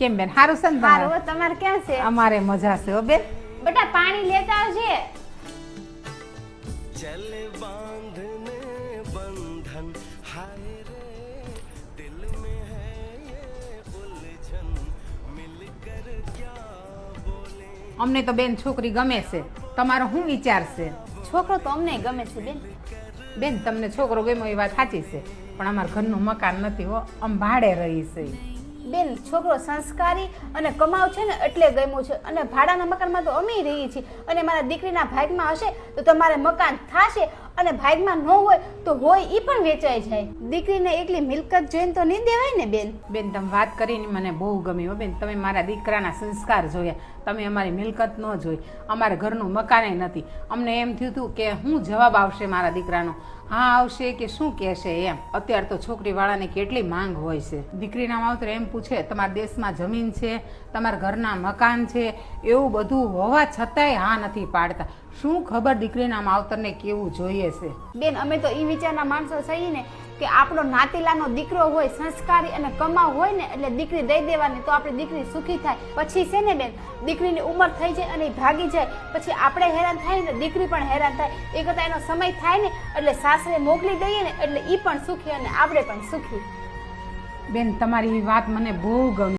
કેમ બેન? હારું છે ને તમારે? તમારે કેમ છે? અમારે મજા છે હો બેન. બટા પાણી લેતા આવજે. ચલ બાંધને બંધન હાય અમને તો બેન છોકરી ગમે છે. તમારો શું વિચાર છે? છોકરો તો અમને ગમે છે બેન. બેન તમને છોકરો ગમ્યો એ વાત સાચી છે. પણ અમારા ઘરનું મકાન નથી હો. અમ ભાડે રહી છે. બેન, છોકરો સંસ્કારી અને કમાવ છે ને એટલે ગમ્યું છે. અને ભાડાના મકાનમાં તો અમે રહીએ છીએ. અને મારા દીકરીના ભાગમાં હશે તો તમારે મકાન થશે. અને ભાગમાં ન હોય તો હોય એ પણ વેચાઈ જાય. દીકરીને એકલી મિલકત જોઈને તો નહીં દેવાય ને, બેન? બેન, તમે વાત કરીને મને બહુ ગમી હો, બેન. તમે મારા દીકરાના સંસ્કાર જોયા. તમે અમારી મિલકત ન જોઈ. અમારા ઘરનું મકાને નથી. અમને એમ થયું હતું કે હું જવાબ આવશે મારા દીકરાનો? હા, આવશે કે શું કહેશે એમ. અત્યારે તો છોકરીવાળાને કેટલી માંગ હોય છે. દીકરીના માવતર એમ પૂછે, તમારા દેશમાં જમીન છે, તમારા ઘરના મકાન છે, એવું બધું હોવા છતાંય હા નથી પાડતા. શું ખબર દીકરીના માવતરને કેવું જોઈએ છે? બેન, અમે તો એ વિચારના માણસો છીએ ને કે આપણો નાતીલાનો દીકરો હોય, સંસ્કારી અને કમાવ હોય ને, એટલે દીકરી દઈ દેવાની તો આપણી દીકરી સુખી થાય. પછી છે ને બેન, દીકરીની ઉંમર થઈ જાય અને ભાગી જાય. પછી આપણે હેરાન થાય ને, દીકરી પણ હેરાન થાય. એ કરતાં એનો સમય થાય ને, એટલે સાસરે મોકલી દઈએ ને, એટલે એ પણ સુખી અને આપણે પણ સુખી. બેન, તમારી વાત મને બહુ ગમી.